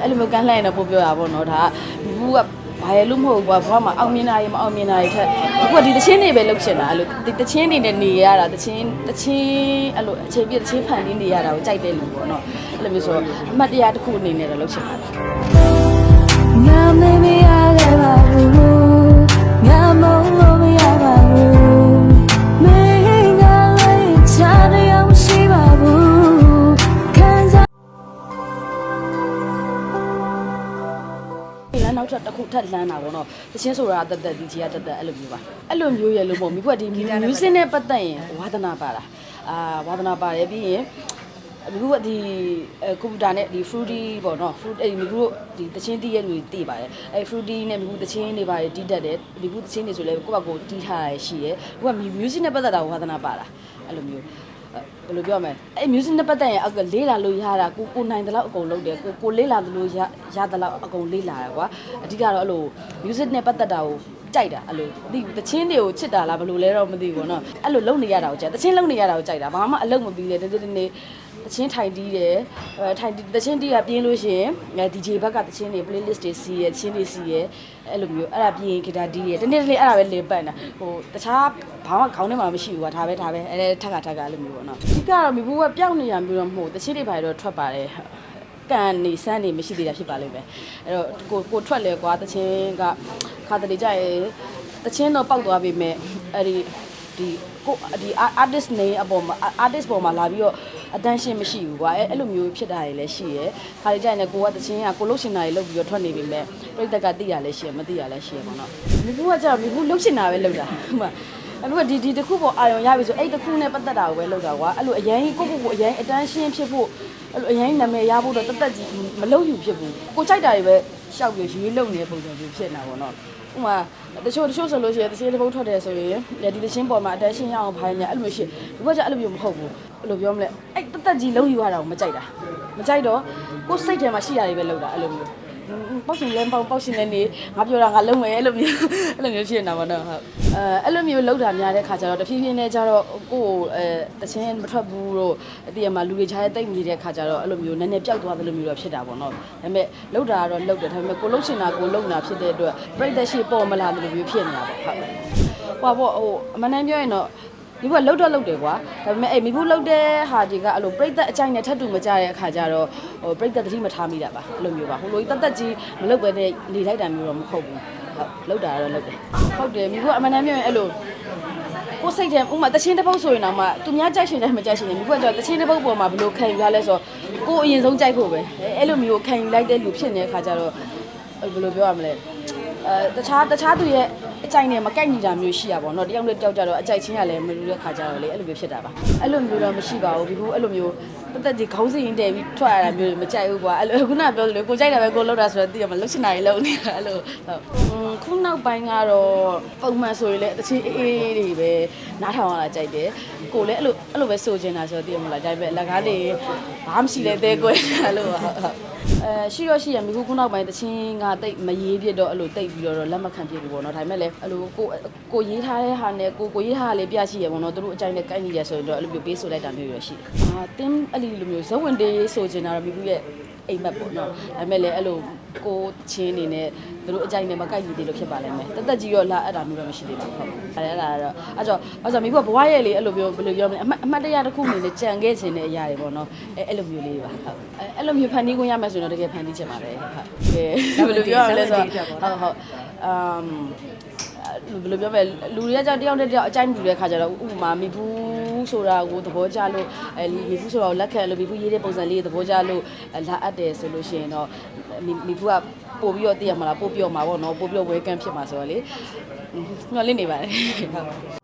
အဲ့လိုမျိုးကန်းလှည့်ရင်တော့ပို့ပြောတာပေါ့နော်ဒါကဘူးကဘာရလို့မဟုတ်ဘူးကွာဘွားမှာအောင်မြင်တာရေမအောင်မြင်တာရေထက်အခုကဒီတချင်းတွေပဲလုပ်ချင်တာအဲ့လိုဒီတချင်းတွေနဲ့နေရတာတချင်းတချင်းအဲ့လိုအချိန်ပြည့်တချင်းဖန်ပြီးနေရတာကိုကြိုက်တဲ့လူပေါ့နော်အဲ့လိုမျိုးဆိုတော့အမှတ်တရတစ်ခုအနေနဲ့တော့လုပ်ချင်ပါတ လမ်းနောက်ထပ်တစ်ခုထပ်လမ်းတာပေါ့နော်တချင်းဆိုတာတက်တက်ဒီကြီးကတက်တက်အဲ့လိုမျိုးပါအဲ့လိုမျိုးရလို့မဟုတ်ဘူးဘုကဒီ music နဲ့ပတ်သက်ရင်ဝါသနာပါတာအာဝါသနာပါတယ်ပြီးရင်အခုကဒီအဲကွန်ပျူတာနဲ့ဒီ fruity ပေါ့နော် fruit အဲ့ဒီမိခုတို့ဒီတချင်းတီးရဲ့လူတွေတည်ပါတယ်အဲ fruity နဲ့မိခုတချင်းတွေပါတယ်တီးတတ်တယ်မိခုတချင်းတွေဆိုလဲကိုယ့်ဘက်ကိုတီးထားရရှိရယ်ဘုက music နဲ့ပတ်သက်တာဝါသနာပါတာအဲ့လိုမျိုး ဘယ်လိုပြောမလဲအဲ့ music နဲ့ပတ်သက်ရင်အကလေးလာလို့ရတာကိုကိုနိုင်တယ်လို့အကုန်လုပ်တယ်ကိုကိုလေးလာတယ်လို့ရရတယ်လို့အကုန်လေးလာတာကွာအဓိကတော့အဲ့လို music နဲ့ပတ်သက်တာကို ကြိုက်တာအဲ့လိုဒီတချင်းတွေကိုချစ်တာလားဘယ်လိုလဲတော့မသိဘူးပေါ့နော်အဲ့လိုလုပ်နေရတာကိုကြိုက်တချင်းလုပ်နေရတာကိုကြိုက်တာဘာမှအလုပ်မပြီးတယ်တနေ့တနေ့တချင်းထိုင်တီးတယ်အဲထိုင်တီးတချင်းတီးကပြင်းလို့ရှိရင်အဲ DJ ဘက်ကတချင်းတွေ playlist တွေစီးရတချင်းတွေစီးရအဲ့လိုမျိုးအဲ့ဒါပြင်းဂီတာတီးရတနေ့တနေ့အဲ့ဒါပဲလင်ပတ်နေတာဟိုတခြားဘာမှခေါင်းထဲမှာမရှိဘူးကွာဒါပဲဒါပဲအဲ့ဒါထက်ကထက်ကအဲ့လိုမျိုးပေါ့နော်အဓိကတော့မိဘူးကပျောက်နေရမျိုးတော့မဟုတ်တချင်းတွေဘာတွေတော့ထွက်ပါတယ် ကန်နေစမ်းနေမရှိသေးတာဖြစ်ပါလိမ့်မယ်အဲ့တော့ကိုကိုထွက်လဲကွာတချင်းကခါတလေကြရင်တချင်းတော့ပောက်သွားပြီမဲ့အဲ့ဒီဒီကိုဒီ artist name အပေါ်မှာ artist ပေါ်မှာလာပြီးတော့ attention မရှိဘူးကွာအဲ့အဲ့လိုမျိုးဖြစ်တာတွေလည်းရှိရယ်ခါလေကြရင်လည်းကိုကတချင်းကကိုလုတ်ရှင်တာတွေလုတ်ပြီးတော့ထွက်နေပြီမဲ့ပြိတ္တကသိရလည်းရှိရယ်မသိရလည်းရှိရယ်ပေါ့နော်မိဘူးကကြောက်မိဘူးလုတ်ရှင်တာပဲလုတ်တာဟုတ် မှာအဲ့လိုဒီဒီတစ်ခုပေါ်အာရုံရပြီဆိုအဲ့တစ်ခုနဲ့ပတ်သက်တာကိုပဲလုတ်တာကွာအဲ့လိုအရင်ကိုကိုကိုအရင် attention ဖြစ်ဖို့အဲ့လိုအရင်နာမည်ရဖို့တော့တသက်ကြီးမလုတ်ယူဖြစ်ဘူးကိုကြိုက်တာတွေပဲရှောက်ပြီးရွေးလုတ်နေတဲ့ပုံစံမျိုးဖြစ်နေတာပေါ့နော်ဥမာတချို့တချို့ဆိုလို့ရှိရင်တစ်ချင်းတစ်ပုတ်ထွက်တယ်ဆိုရင်ဒီတစ်ချင်းပေါ်မှာ attention ရအောင်ဖိုင်းနေအဲ့လိုမျိုးရှိဒီဘက်ကကျအဲ့လိုမျိုးမဟုတ်ဘူးဘယ်လိုပြောမလဲအဲ့တသက်ကြီးလုံးယူရတာကိုမကြိုက်တာမကြိုက်တော့ကိုယ်စိတ်ထဲမှာရှိတာတွေပဲလုပ်တာအဲ့လိုမျိုး ပေါက်ရှင်လဲပေါက်ပေါက်ရှင်လဲနေငါပြောတာငါလုံးမယ်အဲ့လိုမျိုးအဲ့လိုမျိုးဖြစ်နေတာပေါ့နော်ဟုတ်အဲအဲ့လိုမျိုးလောက်တာများတဲ့ခါကျတော့တဖြည်းဖြည်းနဲ့ကျတော့ကိုယ်အဲတချင်းမထွက်ဘူးတော့အတည်းမှာလူတွေချားတဲ့တိတ်နေတဲ့ခါကျတော့အဲ့လိုမျိုးနည်းနည်းပျောက်သွားတယ်လို့မျိုးတော့ဖြစ်တာပေါ့နော်ဒါပေမဲ့လောက်တာကတော့လောက်တယ်ဒါပေမဲ့ကိုလှုပ်ရှင်တာကိုလှုပ်တာဖြစ်တဲ့အတွက်ပြိတ္တရှိပေါ်မလာတယ်လို့မျိုးဖြစ်နေတာပေါ့ဟုတ်ဟိုပေါ့ဟိုအမှန်တမ်းပြောရင်တော့ မိဘလှုပ်တော့လှုပ်တယ်ကွာဒါပေမဲ့အဲ့မိဘူးလှုပ်တဲ့ဟာတွေကအဲ့လိုပြိတ္တအကြိုက်နဲ့ထပ်တူမကြတဲ့အခါကျတော့ဟိုပြိတ္တသတိမထားမိတာပါအဲ့လိုမျိုးပါဟိုလိုကြီးတတ်တတ်ကြီးမလှုပ်ပဲနဲ့နေလိုက်တာမျိုးတော့မဟုတ်ဘူးဟုတ်လှုပ်တာကတော့လှုပ်တယ်ဟုတ်တယ်မိဘူးအမှန်တမ်းပြောရင်အဲ့လိုကိုယ်စိတ်ထဲဥမာတချင်းတစ်ပုတ်ဆိုရင်တော့မှသူများကြိုက်ရှင်တယ်မကြိုက်ရှင်တယ်မိကွက်ကျတော့တချင်းတစ်ပုတ်ပေါ်မှာဘယ်လိုခံယူရလဲဆိုတော့ကိုယ်အရင်ဆုံးကြိုက်ဖို့ပဲအဲအဲ့လိုမျိုးခံယူလိုက်တဲ့လူဖြစ်နေတဲ့ခါကျတော့ဘယ်လိုပြောရမလဲအဲတခြားတခြားသူရဲ့ အကြိုက်နဲ့မကိုက်ညီတာမျိုးရှိရပါတော့เนาะတယောက်နဲ့တယောက်ကြတော့အကြိုက်ချင်းကလည်းမလူတဲ့ခါကျတော့လေအဲ့လိုမျိုးဖြစ်တာပါအဲ့လိုမျိုးတော့မရှိပါဘူးဒီကူအဲ့လိုမျိုး တက်တက်ကြီးခေါင်းစဉ်ရင်တည်ပြီးထွက်ရတာမျိုးမကြိုက်ဘူးကွာအဲ့လိုခုနပြောသလိုကိုကြိုက်တာပဲကိုလုပ်တာဆိုတော့သိရမလှုပ်ရှင်တာကြီးလုပ်နေတာအဲ့လိုဟုတ်ခုနောက်ပိုင်းကတော့ပုံမှန်ဆိုရင်လည်းတချင်းအေးအေးတွေပဲနားထောင်ရတာကြိုက်တယ်ကိုလည်းအဲ့လိုအဲ့လိုပဲဆိုချင်တာဆိုတော့သိရမလားကြိုက်ပဲအလကားလေးဘာမှမရှိလဲတဲကွယ်အဲ့လိုဟုတ်ဟုတ်အဲရှိတော့ရှိရမိခုခုနောက်ပိုင်းတချင်းကတိတ်မရေးပြတော့အဲ့လိုတိတ်ပြီးတော့လက်မခံဖြစ်ဘူးပေါ့နော်ဒါပေမဲ့လည်းအဲ့လိုကိုကိုရေးထားတဲ့ဟာနဲ့ကိုကိုရေးထားတာလေးပြရှိရပေါ့နော်သူတို့အကြိုက်နဲ့ကိုက်ညီရဆိုတော့အဲ့လိုမျိုးပေးဆိုလိုက်တာမျိုးရရှိတယ်အာတင်းအဲ့လိုလိုမျိုးဇဝင်တေးဆိုချင်တာတော့မိခုရဲ့အိမ်မက်ပေါ့နော်ဒါပေမဲ့လည်းအဲ့လိုကိုချင်းနေနဲ့သူတို့အကြိုက်နဲ့မကိုက်ညီသေးလို့ဖြစ်ပါလိမ့်မယ်တသက်ကြီးတော့လာအဲ့ဒါမျိုးတော့မရှိသေးပါဘူးဟုတ်အဲ့ဒါကတော့အဲ့တော့အဲ့ဆိုမိခုကဘဝရဲ့လေအဲ့လိုမျိုးဘယ်လိုပြောမလဲအမှတ်အမှတ်တရတစ်ခုအနေနဲ့ကြံခဲ့ခြင်းတဲ့အရာတွေပေါ့နော်အဲ့အဲ့လိုမျိုးလေးပါဟုတ်အဲ့အဲ့လိုမျိုးဖန်တီးခွင့်ရမယ်ဆိုရင်တော့တကယ်ဖန်တီးချင်ပါတယ်ဟုတ်ကဲဘယ်လိုပြောရမလဲဆိုတော့ဟုတ်ဟုတ်အမ်ဘယ်လိုပြောမလဲလူတွေကကြောက်တယောက်နဲ့တယောက်အကြိုက်တူတဲ့ခါကျတော့ဥပမာမိဘူး ဆိုတာကိုသဘောကျလို့အဲမိဘူးဆိုတာကိုလက်ခံလို့မိဘူးရေးတဲ့ပုံစံလေးသဘောကျလို့လာအပ်တယ်ဆိုလို့ရှိရင်တော့မိမိဘူးကပို့ပြီးတော့သိရမှာလားပို့ပြောမှာပေါ့နော်ပို့ပြောဝဲကန့်ဖြစ်မှာဆိုတော့လေညှော်လင့်နေပါတယ်ဟုတ်